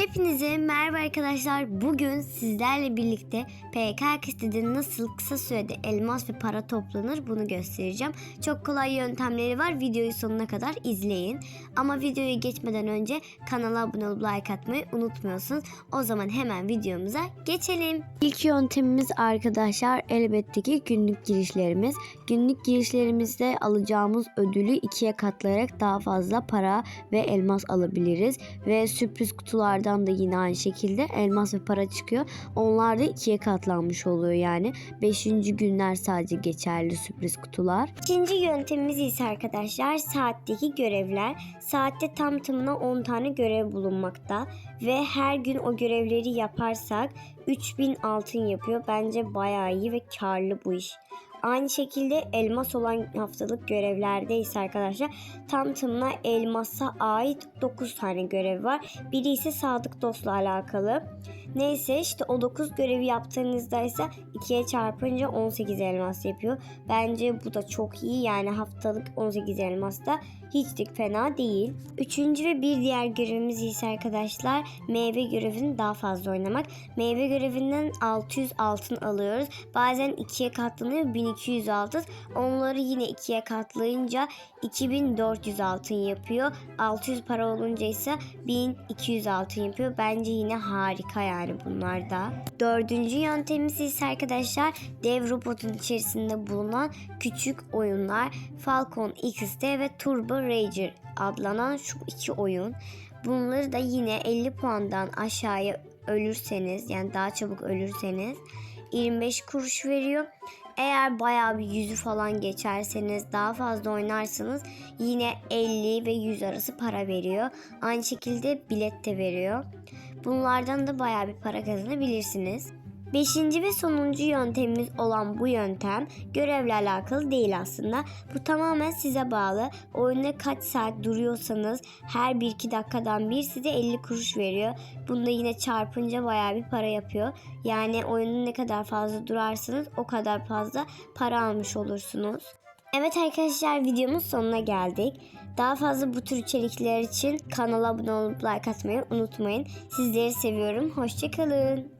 Hepinize merhaba arkadaşlar. Bugün sizlerle birlikte PKK sitede nasıl kısa sürede elmas ve para toplanır bunu göstereceğim. Çok kolay yöntemleri var. Videoyu sonuna kadar izleyin. Ama videoyu geçmeden önce kanala abone olup like atmayı unutmuyorsunuz. O zaman hemen videomuza geçelim. İlk yöntemimiz arkadaşlar elbette ki günlük girişlerimiz. Günlük girişlerimizde alacağımız ödülü ikiye katlayarak daha fazla para ve elmas alabiliriz. Ve sürpriz kutulardan da yine aynı şekilde elmas ve para çıkıyor. Onlar da ikiye katlanmış oluyor yani. Beşinci günler sadece geçerli sürpriz kutular. İkinci yöntemimiz ise arkadaşlar saatteki görevler. Saatte tam tamına 10 tane görev bulunmakta. Ve her gün o görevleri yaparsak 3000 altın yapıyor. Bence bayağı iyi ve karlı bu iş. Aynı şekilde elmas olan haftalık görevlerde ise arkadaşlar tam tamına elmasa ait 9 tane görev var. Biri ise sadık dostla alakalı. Neyse işte o 9 görevi yaptığınızda ise 2'ye çarpınca 18 elmas yapıyor. Bence bu da çok iyi yani haftalık 18 elmas da hiç de fena değil. Üçüncü ve bir diğer görevimiz ise arkadaşlar meyve görevini daha fazla oynamak. Meyve görevinden 600 altın alıyoruz. Bazen ikiye katlanıyor 1200 altın. Onları yine ikiye katlayınca 2400 altın yapıyor. 600 para olunca ise 1200 altın yapıyor. Bence yine harika yani bunlar da. Dördüncü yöntemimiz ise arkadaşlar dev robotun içerisinde bulunan küçük oyunlar Falcon XT ve Turbo Rager adlanan şu iki oyun. Bunları da yine 50 puandan aşağıya ölürseniz yani daha çabuk ölürseniz 25 kuruş veriyor. Eğer bayağı bir yüzü falan geçerseniz daha fazla oynarsanız yine 50 ve 100 arası para veriyor. Aynı şekilde bilet de veriyor. Bunlardan da bayağı bir para kazanabilirsiniz. Beşinci ve sonuncu yöntemimiz olan bu yöntem görevle alakalı değil aslında. Bu tamamen size bağlı. Oyunda kaç saat duruyorsanız her bir iki dakikadan bir size 50 kuruş veriyor. Bunda yine çarpınca bayağı bir para yapıyor. Yani oyunda ne kadar fazla durarsanız o kadar fazla para almış olursunuz. Evet arkadaşlar videomuz sonuna geldik. Daha fazla bu tür içerikler için kanala abone olup like atmayı unutmayın. Sizleri seviyorum. Hoşçakalın.